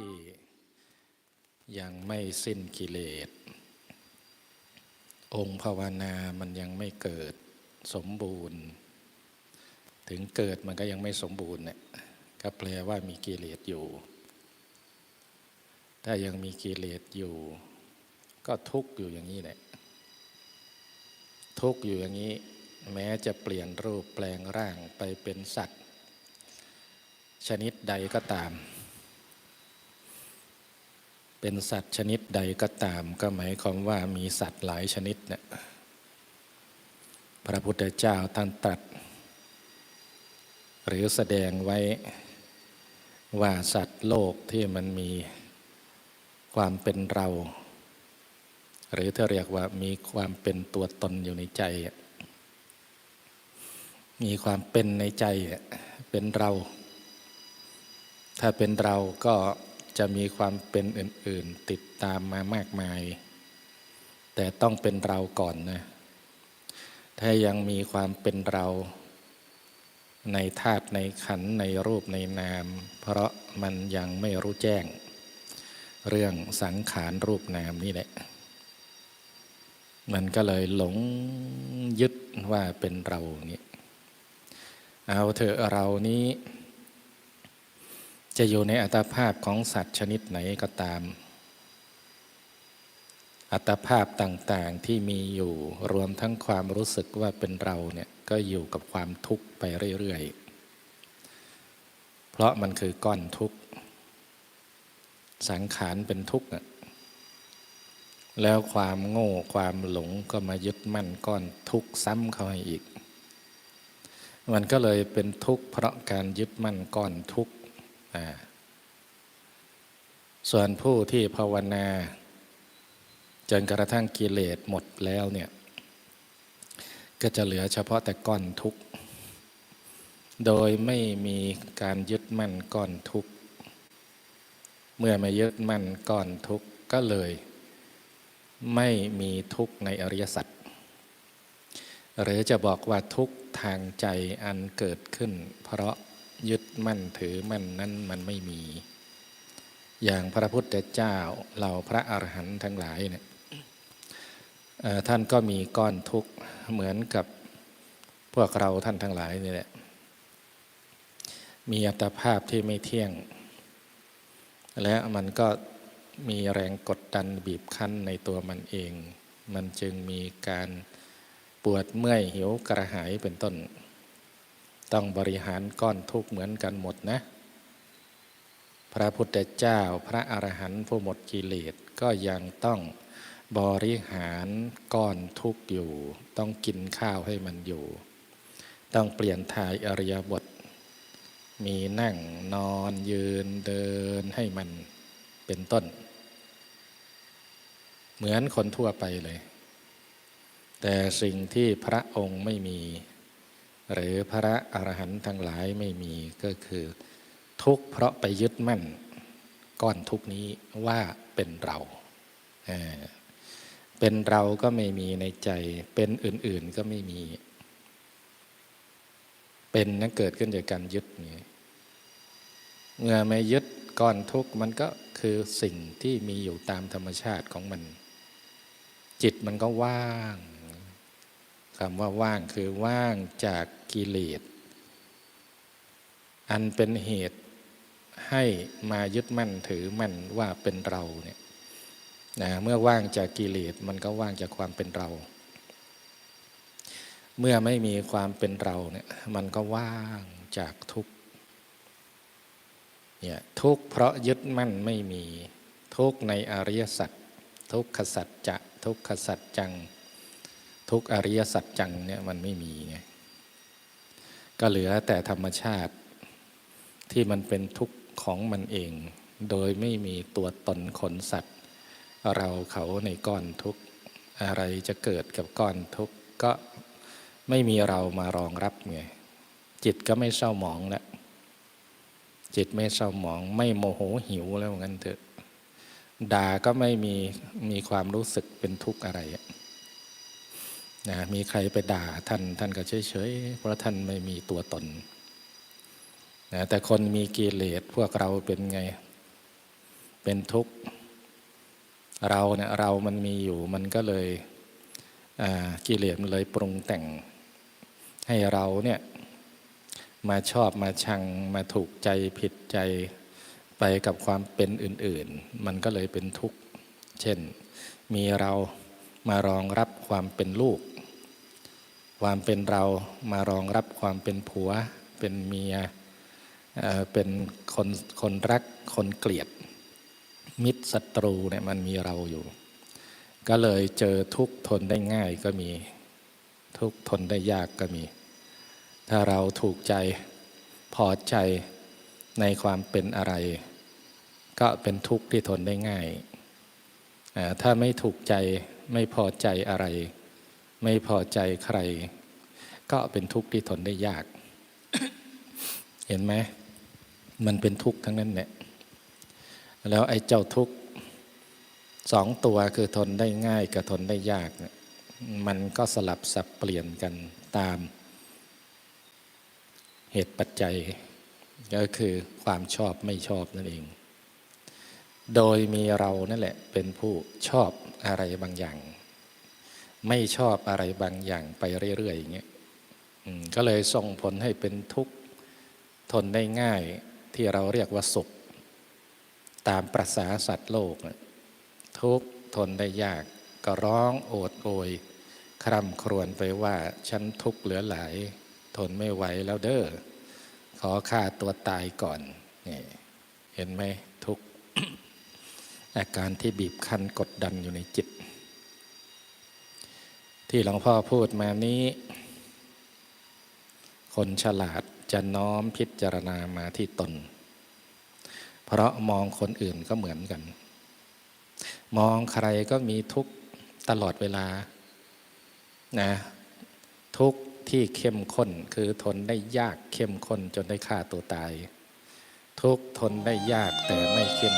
ที่ยังไม่สิ้นกิเลส องค์ภาวนามันยังไม่เกิดสมบูรณ์ ถึงเกิดมันก็ยังไม่สมบูรณ์เนี่ยก็แปลว่ามีกิเลสอยู่ ถ้ายังมีกิเลสอยู่ ก็ทุกข์อยู่อย่างนี้แหละ ทุกข์อยู่อย่างนี้ แม้จะเปลี่ยนรูปแปลงร่างไปเป็นสัตว์ ชนิดใดก็ตาม เป็นสัตว์ชนิดใดก็ตาม ก็หมายความว่ามีสัตว์หลายชนิดเนี่ยพระพุทธเจ้าท่านตรัส หรือแสดงไว้ว่าสัตว์โลกที่มันมีความเป็นเรา หรือถ้าเรียกว่ามีความเป็นตัวตนอยู่ในใจ มีความเป็นในใจเป็นเรา ถ้าเป็นเราก็ จะมีความเป็นอื่น ๆ ติดตามมามากมาย แต่ต้องเป็นเราก่อนนะ ถ้ายังมีความเป็นเราในธาตุในขันในรูปในนาม เพราะมันยังไม่รู้แจ้ง เรื่องสังขารรูปนามนี่แหละ มันก็เลยหลงยึดว่าเป็นเราเนี่ยเอาเถอะเรานี้ จะอยู่ในอัตภาพของสัตว์ชนิดไหนก็ตาม อัตภาพต่างๆที่มีอยู่รวมทั้งความรู้สึกว่าเป็นเราเนี่ยก็อยู่กับความทุกข์ไปเรื่อยๆ เพราะมันคือก้อนทุกข์ สังขารเป็นทุกข์แล้วความโง่ความหลงก็มายึดมั่นก้อนทุกข์ซ้ำเข้าให้อีก มันก็เลยเป็นทุกข์เพราะการยึดมั่นก้อนทุกข์ ส่วนผู้ที่ภาวนา จนกระทั่งกิเลสหมดแล้วเนี่ย ก็จะเหลือเฉพาะแต่ก้อนทุกข์ โดยไม่มีการยึดมั่นก้อนทุกข์ เมื่อไม่ยึดมั่นก้อนทุกข์ก็เลย ไม่มีทุกข์ในอริยสัจหรือจะบอกว่าทุกข์ทางใจอันเกิดขึ้น เพราะ ยึดมั่นถือมั่นนั้นมันไม่มี อย่างพระพุทธเจ้าเหล่าพระอรหันต์ทั้งหลายเนี่ยท่านก็มีก้อนทุกข์เหมือนกับพวกเราท่านทั้งหลายนี่แหละมีอัตภาพที่ไม่เที่ยง และมันก็มีแรงกดดันบีบคั้นในตัวมันเอง มันจึงมีการปวดเมื่อยหิวกระหายเป็นต้น ต้องบริหารก้อนทุกข์เหมือนกันหมดนะ พระพุทธเจ้าพระอรหันต์ผู้หมดกิเลสก็ยังต้องบริหารก้อนทุกข์อยู่ ต้องกินข้าวให้มันอยู่ ต้องเปลี่ยนทายอริยบท มีนั่งนอนยืนเดินให้มันเป็นต้น เหมือนคนทั่วไปเลย แต่สิ่งที่พระองค์ไม่มี หรือพระอรหันต์ทั้งหลายไม่มีก็คือ ทุกข์เพราะไปยึดมั่น ก้อนทุกนี้ว่าเป็นเราเป็นเราก็ไม่มีในใจ เป็นอื่น ๆก็ไม่มี เป็นนั้นเกิดขึ้นจากการยึดนี่เมื่อไม่ยึดก้อนทุกข์มันก็คือสิ่งที่มีอยู่ตามธรรมชาติของมัน จิตมันก็ว่าง คำว่าว่างคือว่างจากกิเลส อันเป็นเหตุให้มายึดมั่นถือมั่นว่าเป็นเราเนี่ยนะเมื่อว่างจากกิเลสมันก็ว่างจากความเป็นเรา เมื่อไม่มีความเป็นเราเนี่ยมันก็ว่างจากทุกเนี่ยทุกเพราะยึดมั่นไม่มีทุกในอริยสัจทุกขสัจจะทุกขสัจจัง ทุกอริยสัจจังเนี่ยมันไม่มีไงก็เหลือแต่ธรรมชาติที่มันเป็นทุกข์ของมันเอง โดยไม่มีตัวตนขนสัตว์ เราเขาในก้อนทุกข์อะไรจะเกิดกับก้อนทุกข์ก็ไม่มีเรามารองรับไงจิตก็ไม่เศร้าหมองแล้วจิตไม่เศร้าหมอง ไม่โมโหหิวแล้วงั้นเถอะด่าก็ไม่มีมีความรู้สึกเป็นทุกข์อะไร นะมีใครไปด่าท่านท่านก็เฉยๆเพราะท่านไม่มีตัวตนนะแต่คนมีกิเลสพวกเราเป็นไง เป็นทุกข์เราเนี่ยเรามันมีอยู่มันก็เลยกิเลสมันเลยปรุงแต่ง ให้เราเนี่ยมาชอบมาชังมาถูกใจผิดใจไปกับความเป็นอื่น ๆ มันก็เลยเป็นทุกข์ เช่นมีเรามารองรับความเป็นลูก ความเป็นเรามารองรับความเป็นผัว เป็นเมียเป็นคนคนรักคนเกลียด มิตรศัตรูเนี่ยมันมีเราอยู่ ก็เลยเจอทุกทนได้ง่ายก็มี ทุกทนได้ยากก็มี ถ้าเราถูกใจพอใจในความเป็นอะไร ก็เป็นทุกข์ที่ทนได้ง่าย ถ้าไม่ถูกใจไม่พอใจอะไร ไม่พอใจใคร ก็เป็นทุกข์ที่ทนได้ยาก เห็นไหมมันเป็นทุกข์ทั้งนั้นแหละแล้วไอ้เจ้าทุกข์สองตัวคือทนได้ง่ายกับทนได้ยากเนี่ยมันก็สลับสับเปลี่ยนกันตาม เหตุปัจจัย ก็คือความชอบไม่ชอบนั่นเอง โดยมีเรานั่นแหละเป็นผู้ชอบอะไรบางอย่าง ไม่ชอบอะไรบางอย่างไปเรื่อยๆอย่างเงี้ยก็เลยส่งผลให้เป็นทุกข์ทนได้ง่ายที่เราเรียกว่าสุข ตามประษาสัตว์โลก ทุกข์ทนได้ยากก็ร้องโอดโอยคร่ำครวญไปว่าฉันทุกข์เหลือหลาย ทนไม่ไหวแล้วเด้อขอฆ่าตัวตายก่อนนี่เห็นไหมทุกข์อาการที่บีบคั้นกดดันอยู่ในจิต ที่หลวงพ่อพูดมานี้ คนฉลาดจะน้อมพิจารณามาที่ตน เพราะมองคนอื่นก็เหมือนกัน มองใครก็มีทุกข์ตลอดเวลานะทุกข์ที่เข้มข้นคือทนได้ยากเข้มข้นจนได้ฆ่าตัวตาย ทุกทนได้ยากแต่ไม่เข้ม